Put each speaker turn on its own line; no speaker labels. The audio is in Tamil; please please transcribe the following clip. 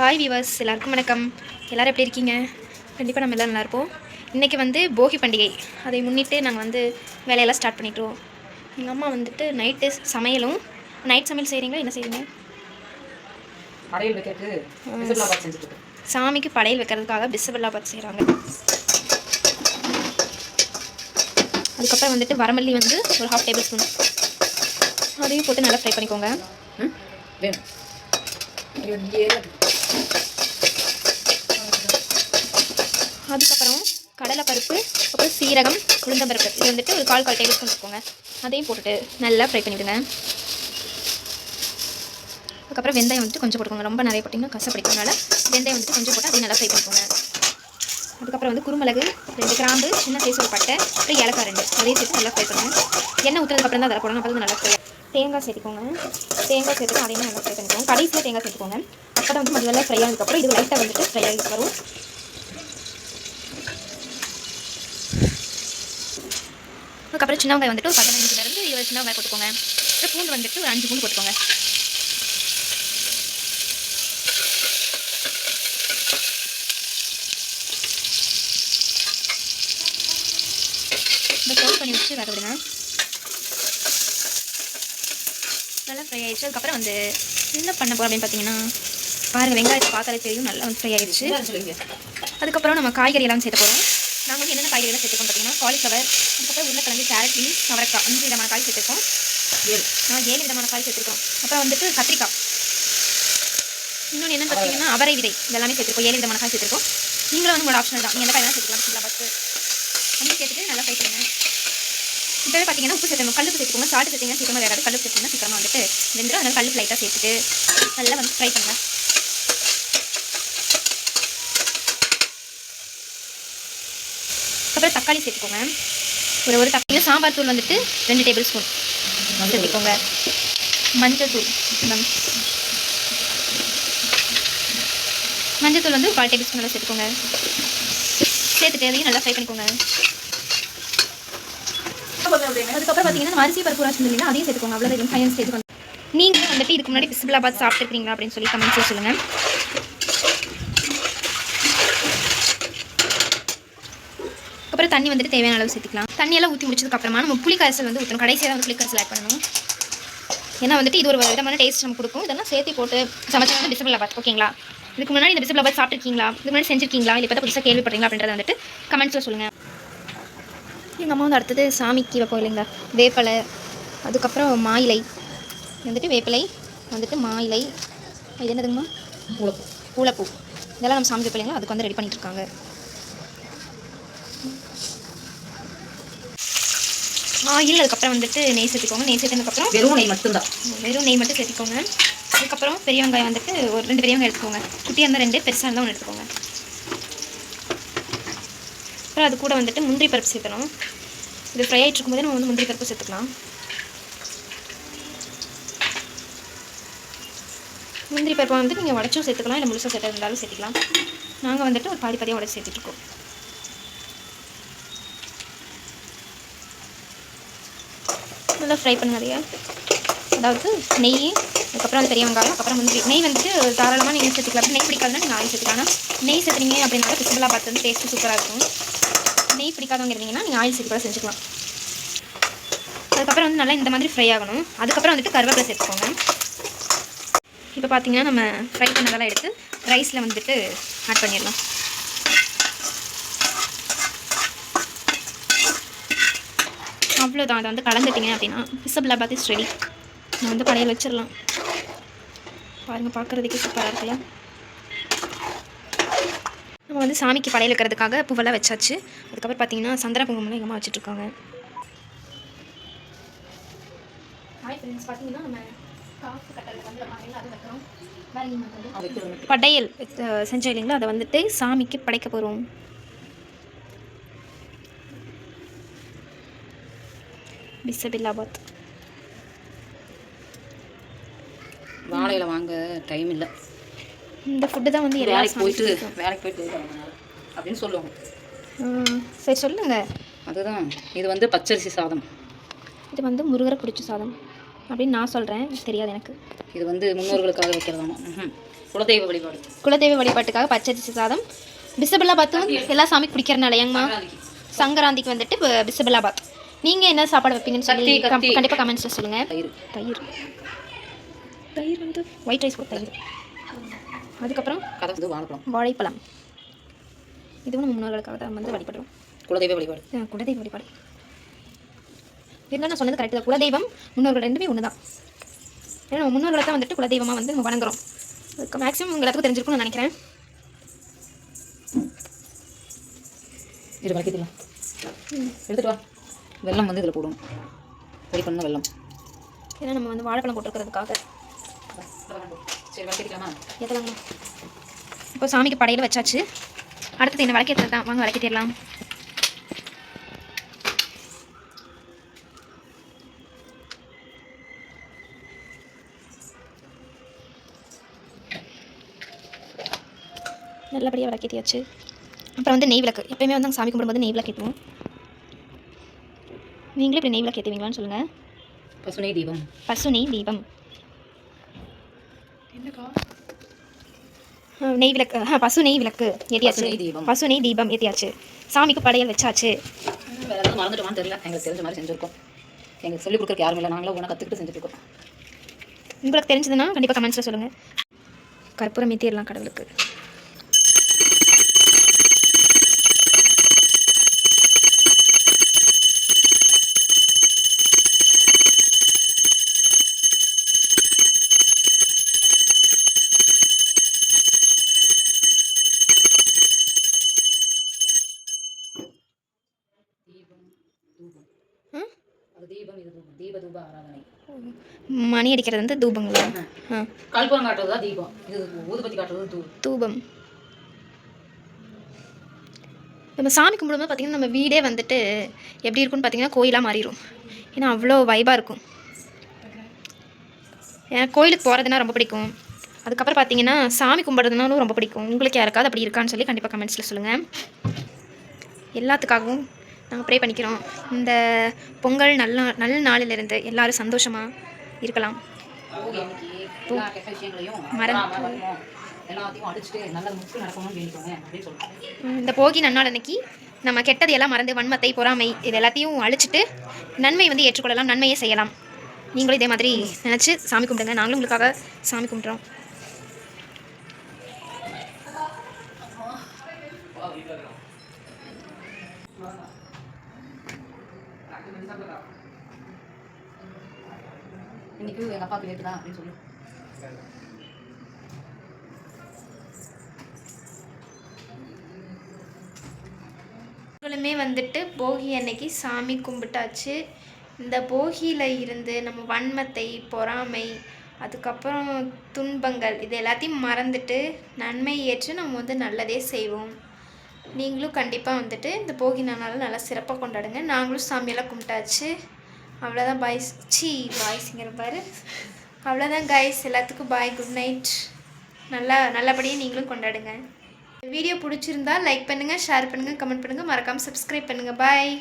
ஹாய் விவர்ஸ் எல்லாருக்கும் வணக்கம். எல்லோரும் எப்படி இருக்கீங்க? கண்டிப்பாக நம்ம எல்லோரும் நல்லா இருப்போம் இன்றைக்கி வந்து போகி பண்டிகை. அதை முன்னிட்டு நாங்கள் வந்து வேலையெல்லாம் ஸ்டார்ட் பண்ணிட்டோம். எங்கள் அம்மா வந்துட்டு நைட்டு சமையலும் நைட் சமையல் செய்கிறீங்களா என்ன
இருக்கேன்.
சாமிக்கு படையல் வைக்கிறதுக்காக பிசபெல்லா பார்த்து செய்கிறாங்க அதுக்கப்புறம் வந்துட்டு வரமல்லி வந்து ஒரு ஹாஃப் டேபிள் ஸ்பூன் அதையும் போட்டு நல்லா ஃப்ரை பண்ணிக்கோங்க.
வேணும்.
அதுக்கப்புறம் கடலைப்பருப்பு அப்புறம் சீரகம் உளுந்தம்பருப்பு. இது வந்துட்டு ஒரு கால் கால் டேபிள் ஸ்பூன் வச்சுக்கோங்க. அதையும் போட்டுட்டு நல்லா ஃப்ரை பண்ணிவிடுங்க அதுக்கப்புறம் வெந்தயம் வந்துட்டு கொஞ்சம் போட்டுக்கோங்க. ரொம்ப நிறைய போட்டிங்கன்னா கசப்பிடிக்கிறதுனால வெந்தயம் வந்துட்டு கொஞ்சம் போட்டு அதையும் நல்லா ஃப்ரை பண்ணிக்கோங்க. அதுக்கப்புறம் வந்து குருமிளகு ரெண்டு கிராம்பு சின்ன சைஸ் ஒரு பட்டை அப்புறம் ஏலக்காய் ரெண்டு. அதையும் சேர்த்து நல்லா ஃப்ரை பண்ணுங்க. எண்ணெய் ஊற்றுறதுக்கப்புறம் தான் அதில் போடணும். அப்போ தான் நல்லா ஃப்ரை தேங்காய் சேர்த்துக்கோங்க. தேங்காய் சேர்த்துட்டு அதையும் நல்லா ஃப்ரை பண்ணிக்கோங்க. கடைசியில் தேங்காய் சேர்த்துக்கோங்க. அப்போ தான் வந்து முதல்ல ஃப்ரை ஆனதுக்கப்புறம் இது லைட்டாக வந்துட்டு ஃப்ரை ஆகி வரும். அதுக்கப்புறம் சின்ன வெங்காயம் வந்துட்டு ஒரு பதினஞ்சுலேருந்து இருபது சின்ன வெங்காயம் போட்டுக்கோங்க. அப்புறம் பூண்டு வந்துட்டு ஒரு அஞ்சு பூண்டு போட்டுக்கோங்க. இந்த க்ளோஸ் பண்ணி வச்சு வேக விடுங்க. நல்லா ஃப்ரை ஆயிடுச்சு. அதுக்கப்புறம் வந்து என்ன பண்ண போகிறோம் அப்படின்னு பார்த்தீங்கன்னா பாருங்கள் வெங்காயத்தை பார்த்தாலே தெரியும் நல்லா வந்து ஃப்ரை
சொல்லுங்க.
அதுக்கப்புறம் நம்ம காய்கறி எல்லாம் சேர்த்து போகிறோம் நாங்கள் வந்து என்னென்ன காய்கறி எல்லாம் சேர்த்துக்கோம் பார்த்தீங்கன்னா காலிஃப்ளவர் அதுக்கப்புறம் உருளைக்கிழங்கு கேரட் பீன்ஸ் அவரைக்காய் அஞ்சு விதமான காய் சேர்த்துருக்கோம். நான் ஏழு விதமான காய் சேர்த்துருக்கோம். அப்புறம் வந்துட்டு கத்திரிக்காய். இன்னொன்று என்னன்னு பார்த்தீங்கன்னா அவரை விதை இதெல்லாமே சேர்த்துருக்கோம். ஏழு விதமான காய் சேர்த்துருக்கோம். நீங்களும் வந்து உங்களோட ஆப்ஷனல் தான். நீங்கள் எந்த காய் வேணாலும் சேர்த்துக்கலாம். பிஸ்மில்லா அஞ்சு சேர்த்துட்டு நல்லா ஃப்ரை பண்ணுங்க. இப்போவே பார்த்தீங்கன்னா உப்பு சேர்த்தணும் கல்லுப்பு சேர்த்துக்கோங்க. சால்ட் சேர்த்திங்கன்னா சீக்கிரமாக வேகாது. கல்லுப்பு சேர்த்திங்கன்னா சீக்கிரமாக வந்துட்டு வெந்துடும் அதனால கல்லுப்பு லைட்டாக சேர்த்துட்டு நல்லா வந்து ஃப்ரை பண்ணுங்க. அப்புறம் தக்காளி சேர்த்துக்கோங்க. ஒரு ஒரு தக்காளி. சாம்பார் தூள் வந்துட்டு ரெண்டு டேபிள் ஸ்பூன் சேர்த்துக்கோங்க. மஞ்சள் தூள். மஞ்சள் தூள் வந்து ஒரு கால் டேபிள் ஸ்பூன் நல்லா சேர்த்துக்கோங்க. சேர்த்துட்டு அதையும் நல்லா ஃப்ரை பண்ணிக்கோங்க. அதுக்கப்புறம் பார்த்தீங்கன்னா நம்ம அரிசி பருப்பு ரசம் அதையும் சேர்த்துக்கோங்க. அவ்வளோ ஃபைனல் ஸ்டேஜ் வந்து. நீங்கள் வந்துட்டு இதுக்கு முன்னாடி பிஸ்பிளாபாத் சாப்பிட்டுருக்கீங்களா அப்படின்னு சொல்லி கமெண்ட்ஸ் சொல்லுங்கள் அப்புறம் தண்ணி வந்துட்டு தேவையான அளவு சேர்த்துக்கலாம். தண்ணியெல்லாம் ஊற்றி முடிச்சதுக்கு அப்புறமா நம்ம புளி கரைசல் வந்து ஊற்றணும் கடைசியாக வந்து புளி கரைசல் ஆட் பண்ணணும். ஏன்னா வந்துட்டு இது ஒரு விதமான டேஸ்ட் நமக்கு கொடுக்கும். இதெல்லாம் சேர்த்து போட்டு சமைச்சா வந்து பிசிபிளாபாத் ஓகேங்களா? இதுக்கு முன்னாடி இந்த பிசிபிளாபாத் சாப்பிட்ருக்கீங்களா இதுக்கு முன்னாடி செஞ்சிருக்கீங்களா? இல்லை இப்போ புதுசாக கேள்விப்படுறீங்களா அப்படின்றத வந்துட்டு கமெண்ட்ஸில் சொல்லுங்கள் எங்கள் அம்மா வந்து அடுத்தது சாமிக்கு வைப்போம் இல்லைங்க வேப்பிலை அதுக்கப்புறம் மாயிலை. வந்துட்டு வேப்பிலை வந்துட்டு மாயிலை. இது என்னதுங்கம்மா?
உழைப்பு
பூளைப்பூ. இதெல்லாம் நம்ம சாமி வைப்பிலைங்களா அதுக்கு வந்து ரெடி பண்ணிட்டு இருக்காங்க ஆயில் அதுக்கப்புறம் வந்துட்டு நெய் சேர்த்துக்கோங்க. நெய் சேர்த்ததுக்கப்புறம்
வெறும் நெய் மட்டும்தான்.
வெறும் நெய் மட்டும் சேர்த்துக்கோங்க. அதுக்கப்புறம் பெரிய வெங்காயம் வந்துட்டு ஒரு ரெண்டு பெரிய வெங்காயம் எடுத்துக்கோங்க. குட்டியாக இருந்தால் ரெண்டு பெருசாக இருந்தால் ஒன்று எடுத்துக்கோங்க. அப்புறம் அது கூட வந்துட்டு முந்திரி பருப்பு சேர்த்தணும் இது ஃப்ரை ஆகிட்டு இருக்கும்போது நம்ம வந்து முந்திரி பருப்பு சேர்த்துக்கலாம். முந்திரி பருப்பை வந்து நீங்கள் உடச்சும் சேர்த்துக்கலாம் இல்லை முழுசாக சேர்த்து இருந்தாலும் சேர்த்துக்கலாம். நாங்கள் வந்துட்டு ஒரு பாதி பாதியாக உடச்சி சேர்த்துட்ருக்கோம் நல்லா ஃப்ரை பண்ணாதீங்க. அதாவது நெய் அதுக்கப்புறம் அது பெரிய வெங்காயம் அப்புறம் முந்திரி. நெய் வந்துட்டு தாராளமாக நீங்கள் சேர்த்துக்கலாம். நெய் பிடிக்காதுன்னா நீங்கள் ஆயில் சேர்த்துக்கலாம். ஆனால் நெய் சேர்த்துனீங்க அப்படின்னா பிசிபிளாக பார்த்து வந்து டேஸ்ட்டு சூப்பராக இருக்கும். நெய் பிடிக்காதவங்க இருந்தீங்கன்னா நீங்கள் ஆயில் சேர்த்து கூட செஞ்சுக்கலாம். அதுக்கப்புறம் வந்து நல்லா இந்த மாதிரி ஃப்ரை ஆகணும். அதுக்கப்புறம் வந்துட்டு கருவேப்பிலை சேர்த்துக்கோங்க. இப்போ பார்த்தீங்கன்னா நம்ம ஃப்ரை பண்ணதெல்லாம் எடுத்து ரைஸில் வந்துட்டு ஆட் பண்ணிடலாம். அவ்வளோதான் அதை வந்து கலந்துட்டிங்க அப்படின்னா பிசபிளா பார்த்து ஸ்ரெடி நான் வந்து பழைய வச்சிடலாம். பாருங்கள் பார்க்குறதுக்கே சூப்பராக இருக்குல்ல. நம்ம வந்து சாமிக்கு படையல் வைக்கிறதுக்காக பூவெல்லாம் வச்சாச்சு. அதுக்கப்புறம் பார்த்தீங்கன்னா சந்திர குங்குமம்லாம் எங்கள் அம்மா வச்சுட்ருக்காங்க. ஹாய் ஃப்ரெண்ட்ஸ் பார்த்தீங்கன்னா நம்ம வந்து படையல் அது வைக்கிறோம். செஞ்சோம் இல்லைங்களா? அதை வந்துட்டு சாமிக்கு படைக்க போகிறோம் பிசபில்லாபாத்
வாழையில வாங்க டைம் இல்லை.
இந்த ஃபுட்டு தான் வந்து
வேலைக்கு போயிட்டு வேலைக்கு போயிட்டு அப்படின்னு சொல்லுவாங்க.
சரி சொல்லுங்க.
அதுதான். இது வந்து பச்சரிசி சாதம்.
இது வந்து முருகரை பிடிச்ச சாதம். அப்படின்னு நான் சொல்கிறேன் தெரியாது எனக்கு.
இது வந்து முன்னோர்களுக்காக வைக்கிறதாமா. குலதெய்வ வழிபாடு.
குலதெய்வ வழிபாட்டுக்காக பச்சரிசி சாதம். பிசபில்லாபாத்தும் எல்லா சாமிக்கு பிடிக்கிறனால ஏங்கம்மா? சங்கராந்திக்கு வந்துட்டு பிசபில்லாபாத் நீங்கள் என்ன சாப்பாடு வைப்பீங்கன்னு சொல்லி. கண்டிப்பாக கமெண்ட்ஸில் சொல்லுங்கள்
தயிர்.
தயிர். தயிர் வந்து ஒயிட் ரைஸ் கூட தயிர். அதுக்கப்புறம்
கதை வந்து வாழைப்பழம்.
வாழைப்பழம். இதுவும் நம்ம முன்னோர்களுக்காக தான் வந்து வழிபடுறோம்.
குலதெய்வ வழிபாடு.
குலதெய்வ வழிபாடு. இருந்தால் நான் சொன்னது கரெக்டு தான். குலதெய்வம் முன்னோர்கள் ரெண்டுமே ஒன்று தான். ஏன்னா நம்ம முன்னோர்களை தான் வந்துட்டு குலதெய்வமாக வந்து நம்ம வணங்குறோம். அதுக்கு மேக்ஸிமம் எல்லாத்துக்கும் தெரிஞ்சிருக்கும்னு நான் நினைக்கிறேன்.
இது வலிக்கலாம் எடுத்துட்டு வா. வெல்லம் வந்து இதில் போடும் பொடி பண்ண வெல்லம்.
ஏன்னா நம்ம வந்து வாழைப்பழம் போட்டிருக்கிறதுக்காக.
சரி
இப்போ சாமிக்கு படையில் வச்சாச்சு. அடுத்தது என்ன விளக்கேற்றது தான் வாங்க விளக்கேற்றிடலாம் நல்லபடியாக விளக்கேற்றியாச்சு அப்புறம் வந்து நெய் விளக்கு. எப்பயுமே வந்து சாமி கும்பிடும்போது நெய் விளக்கு ஏற்றுவோம் நீங்களே இப்படி நெய் விளக்கு ஏற்றுவீங்களான்னு சொல்லுங்கள்
பசுனை தீபம்.
பசு நெய் தீபம். நெய் விளக்கு. ஆ, பசு நெய் விளக்கு ஏற்றியாச்சு
பசு நெய் தீபம்.
பசு நெய் தீபம் ஏற்றியாச்சு சாமிக்கு படையல் வச்சாச்சு.
வேறு ஏதாவது மறந்துட்டோமான்னு தெரியல. எங்களுக்கு தெரிஞ்ச மாதிரி செஞ்சுருக்கோம். எங்களுக்கு சொல்லிக் கொடுக்குறக்கு யாரும் இல்லை. நாங்களும் உனக்கு கற்றுக்கிட்டு செஞ்சுட்டு இருக்கோம்
உங்களுக்கு தெரிஞ்சதுன்னா கண்டிப்பாக கமெண்ட்ஸில் சொல்லுங்கள் கற்பூரம் ஏற்றிடலாம் கடவுளுக்கு. மணி அடிக்கிறது வந்து தூபங்களா ஆ.
கல்பம் காட்டுறது தான் தீபம்? இது ஊதுபத்தி காட்டுறது தூபம்
தூபம். நம்ம சாமி கும்பிடும்போது பார்த்திங்கன்னா நம்ம வீடே வந்துட்டு எப்படி இருக்கும்னு பார்த்தீங்கன்னா கோயிலாக மாறிடும் ஏன்னா அவ்வளோ வைபாக இருக்கும். எனக்கு கோயிலுக்கு போகிறதுனா ரொம்ப பிடிக்கும். அதுக்கப்புறம் பார்த்தீங்கன்னா சாமி கும்பிட்றதுனாலும் ரொம்ப பிடிக்கும். உங்களுக்கு யாருக்காவது அப்படி இருக்கான்னு சொல்லி கண்டிப்பாக கமெண்ட்ஸில் சொல்லுங்கள் எல்லாத்துக்காகவும் நாங்கள் ப்ரே பண்ணிக்கிறோம். இந்த பொங்கல் நல்ல நல்ல நாளிலிருந்து எல்லாரும் சந்தோஷமாக இருக்கலாம். இந்த போகி நன்னாள் அன்னைக்கு நம்ம கெட்டது எல்லாம் மறந்து வன்மத்தை பொறாமை இது எல்லாத்தையும் அழிச்சிட்டு நன்மை வந்து ஏற்றுக்கொள்ளலாம் நன்மையை செய்யலாம். நீங்களும் இதே மாதிரி நினச்சி சாமி கும்பிடுங்க. நாங்களும் உங்களுக்காக சாமி கும்பிட்றோம்.
இன்னைக்கு எங்கள் அப்பாவுக்கு லேட்டு தான் அப்படின்னு சொல்லி.
நாங்களுமே வந்துட்டு போகி அன்னைக்கு சாமி கும்பிட்டாச்சு. இந்த போகியில் இருந்து நம்ம வன்மத்தை பொறாமை அதுக்கப்புறம் துன்பங்கள் இது எல்லாத்தையும் மறந்துட்டு நன்மை ஏற்று நம்ம வந்து நல்லதே செய்வோம். நீங்களும் கண்டிப்பாக வந்துட்டு இந்த போகி நாளால் நல்லா சிறப்பாக கொண்டாடுங்க. நாங்களும் சாமியெல்லாம் கும்பிட்டாச்சு. அவ்வளோதான் பாய் சி பாய்ஸுங்கிற பாரு. அவ்வளோதான் கைஸ் எல்லாத்துக்கும் பாய் குட் நைட் நல்லா நல்லபடியாக நீங்களும் கொண்டாடுங்க. வீடியோ பிடிச்சிருந்தா லைக் பண்ணுங்கள் ஷேர் பண்ணுங்கள் கமெண்ட் பண்ணுங்கள் மறக்காமல் சப்ஸ்கிரைப் பண்ணுங்கள் பாய்